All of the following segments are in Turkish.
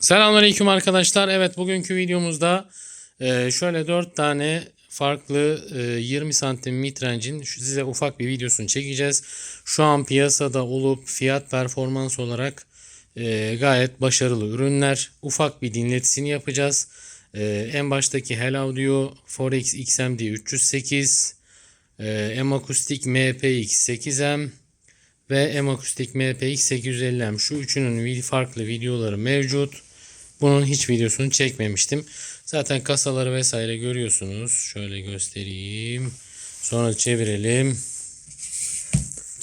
Selamünaleyküm arkadaşlar. Evet bugünkü videomuzda e, şöyle 4 tane farklı e, 20 santim midrange'in şu- size ufak bir videosunu çekeceğiz. Şu an piyasada olup fiyat performans olarak e, gayet başarılı ürünler. Ufak bir dinletisini yapacağız. E, en baştaki Hell Audio Forex XMD 308 e, M Acoustic MPX 8M ve M Acoustic MPX 850M şu üçünün farklı videoları mevcut. Bunun hiç videosunu çekmemiştim. Zaten kasaları vesaire görüyorsunuz. Şöyle göstereyim. Sonra çevirelim.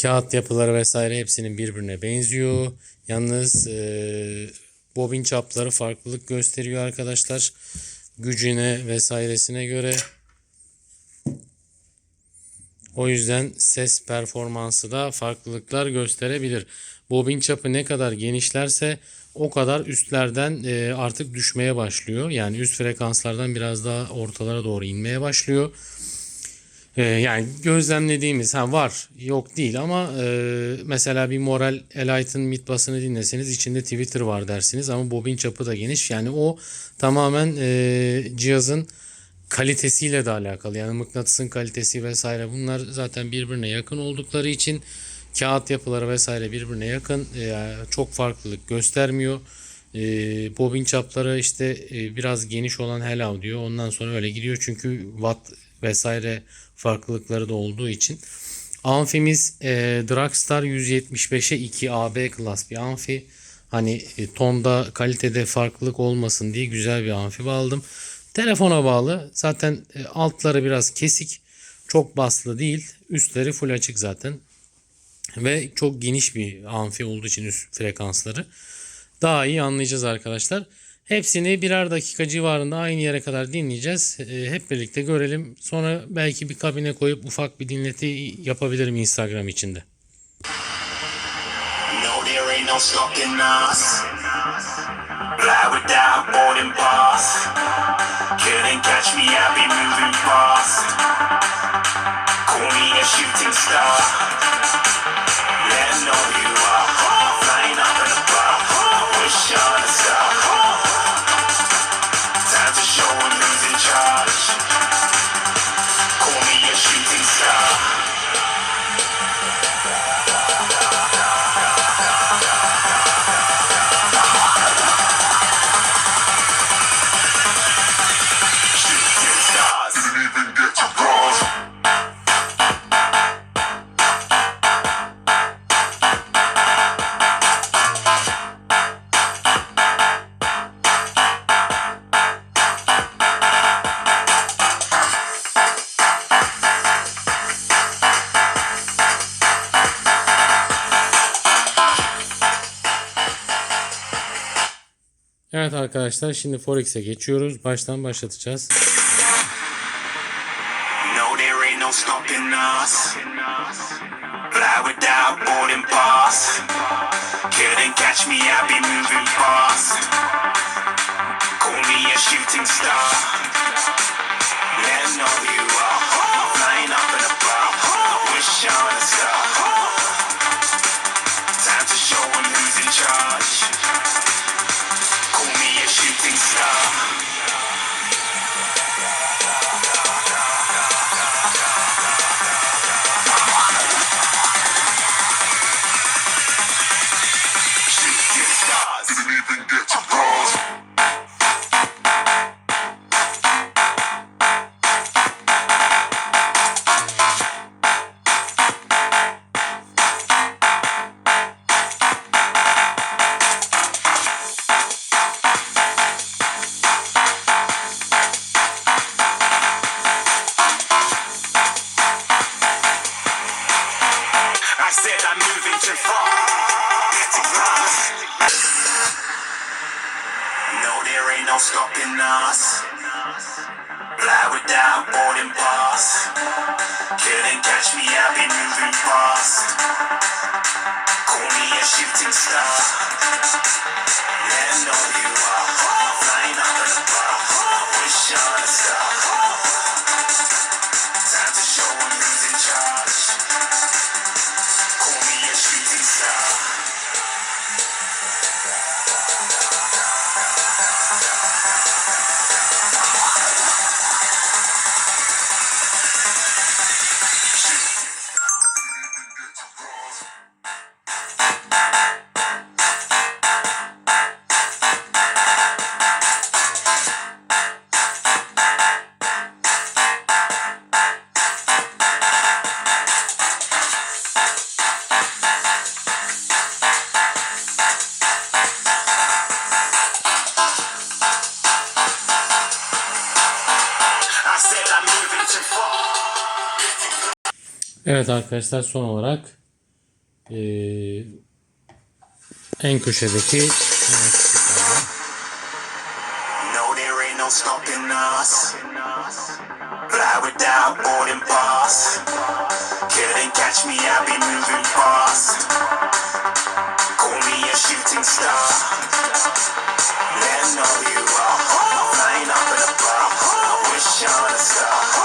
Kağıt yapıları vesaire hepsinin birbirine benziyor. Yalnız eee bobin çapları farklılık gösteriyor arkadaşlar. Gücüne vesairesine göre. O yüzden ses performansı da farklılıklar gösterebilir. Bobin çapı ne kadar genişlerse o kadar üstlerden e, artık düşmeye başlıyor. Yani üst frekanslardan biraz daha ortalara doğru inmeye başlıyor. E, yani gözlemlediğimiz ha var yok değil ama e, mesela bir Moral Elite'ın mid basını dinleseniz içinde Twitter var dersiniz ama bobin çapı da geniş. Yani o tamamen e, cihazın kalitesiyle de alakalı. Yani mıknatısın kalitesi vesaire bunlar zaten birbirine yakın oldukları için kağıt yapıları vesaire birbirine yakın. Yani çok farklılık göstermiyor. Ee, bobin çapları işte e, biraz geniş olan Hell Audio ondan sonra öyle gidiyor çünkü watt vesaire farklılıkları da olduğu için. Amfimiz e, Dragstar 175'e 2 AB klas bir amfi. Hani e, tonda kalitede farklılık olmasın diye güzel bir amfi aldım. Telefona bağlı. Zaten e, altları biraz kesik. Çok baslı değil. Üstleri full açık zaten. Ve çok geniş bir amfi olduğu için üst frekansları. Daha iyi anlayacağız arkadaşlar. Hepsini birer dakika civarında aynı yere kadar dinleyeceğiz. E, hep birlikte görelim. Sonra belki bir kabine koyup ufak bir dinleti yapabilirim Instagram içinde. No, stopping us. Fly without boarding pass. Couldn't catch me, I be moving fast. Call me a shooting star. Let 'em know you are flying up in a bar. Wish on Evet arkadaşlar şimdi Forex'e geçiyoruz. Baştan başlatacağız. Call me a shooting star. Let know you are no stopping us. Fly without boarding pass. Couldn't catch me, I be moving fast. Call me a shooting star. Evet arkadaşlar son olarak eee, en köşedeki. Let know you are. Flying up in a bar. Wish on a star.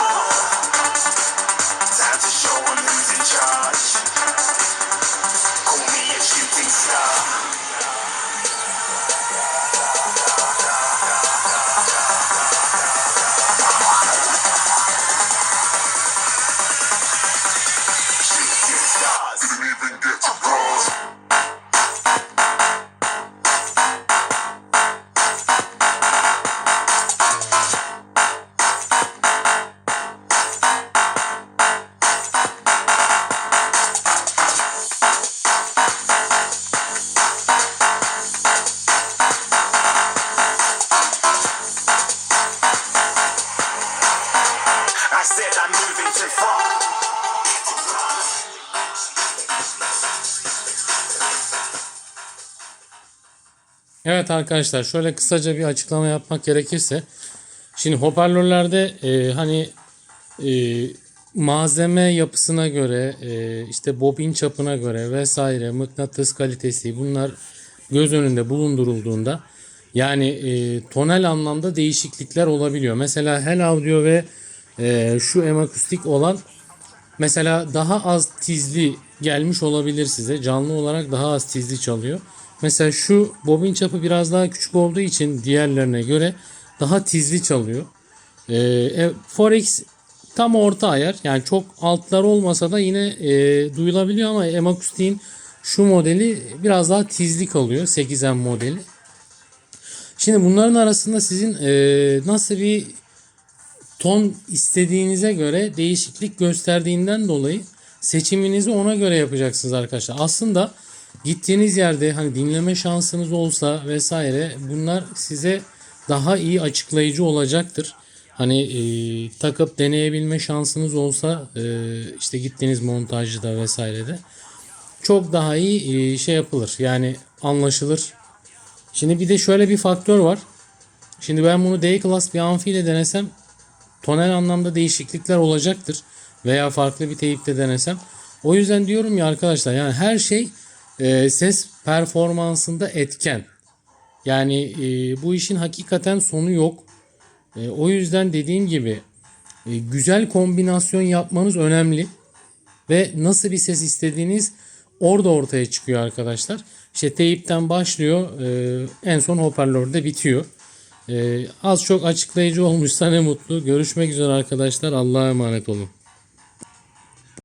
Evet arkadaşlar şöyle kısaca bir açıklama yapmak gerekirse şimdi hoparlörlerde e, hani e, malzeme yapısına göre e, işte bobin çapına göre vesaire mıknatıs kalitesi bunlar göz önünde bulundurulduğunda yani e, tonel anlamda değişiklikler olabiliyor. Mesela Hell Audio ve e, şu M akustik olan Mesela daha az tizli gelmiş olabilir size. Canlı olarak daha az tizli çalıyor. Mesela şu bobin çapı biraz daha küçük olduğu için diğerlerine göre daha tizli çalıyor. Ee, e, Forex tam orta ayar. Yani çok altlar olmasa da yine e, duyulabiliyor ama M akustiğin şu modeli biraz daha tizli kalıyor. 8M modeli. Şimdi bunların arasında sizin e, nasıl bir ton istediğinize göre değişiklik gösterdiğinden dolayı seçiminizi ona göre yapacaksınız arkadaşlar. Aslında gittiğiniz yerde hani dinleme şansınız olsa vesaire bunlar size daha iyi açıklayıcı olacaktır. Hani e, takıp deneyebilme şansınız olsa e, işte gittiğiniz montajcıda vesairede çok daha iyi e, şey yapılır. Yani anlaşılır. Şimdi bir de şöyle bir faktör var. Şimdi ben bunu D-Class bir amfi ile denesem tonel anlamda değişiklikler olacaktır. Veya farklı bir teyipte denesem. O yüzden diyorum ya arkadaşlar yani her şey e, ses performansında etken. Yani e, bu işin hakikaten sonu yok. E, o yüzden dediğim gibi e, güzel kombinasyon yapmanız önemli. Ve nasıl bir ses istediğiniz orada ortaya çıkıyor arkadaşlar. İşte teyipten başlıyor e, en son hoparlörde bitiyor. Ee, az çok açıklayıcı olmuşsa ne mutlu. Görüşmek üzere arkadaşlar. Allah'a emanet olun.